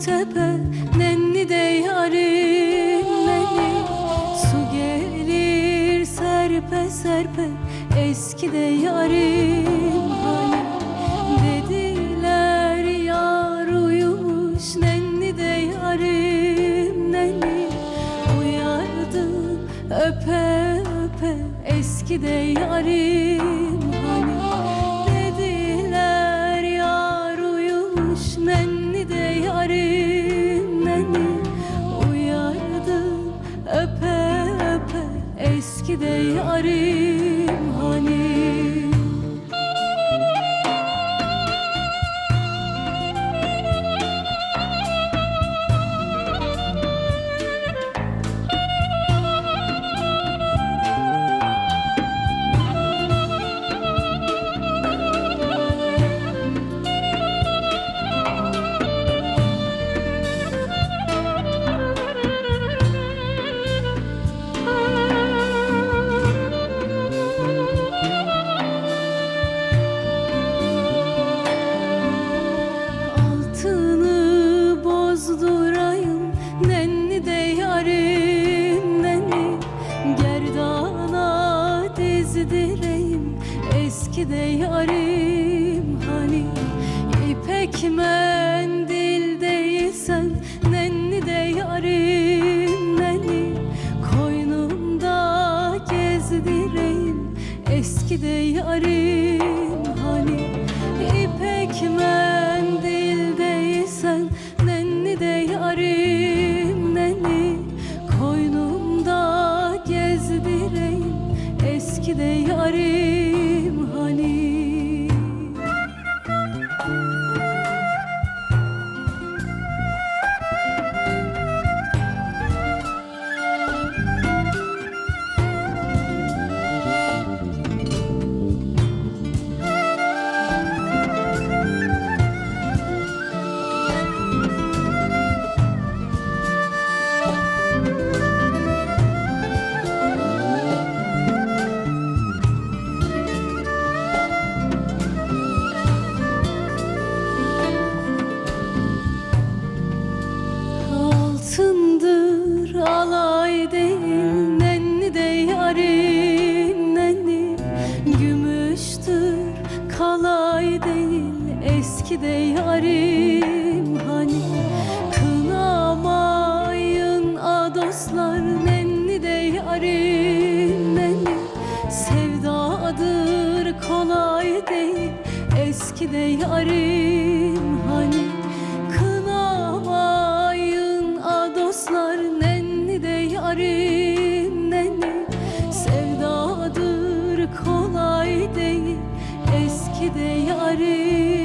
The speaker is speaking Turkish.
tepe nenni de yarim nenni Su gelir serpe serpe eski de yarim hani Dediler yar uyumuş nenni de yarim nenni Uyardım öpe öpe eski de yarim hani Dediler yar uyumuş nenni öpe eski de yarim hani eski de yarim hani İpek mendil değilsen nenni de yarim nenni. Koynumda gezdireyim eski de yarim nerede yarim hani Kınamayın a dostlar nenni de yarim beni Sevdadır kolay değil eski de yarim hani Kınamayın a dostlar nenni de yarim nenni. Sevdadır kolay değil eski de yarim.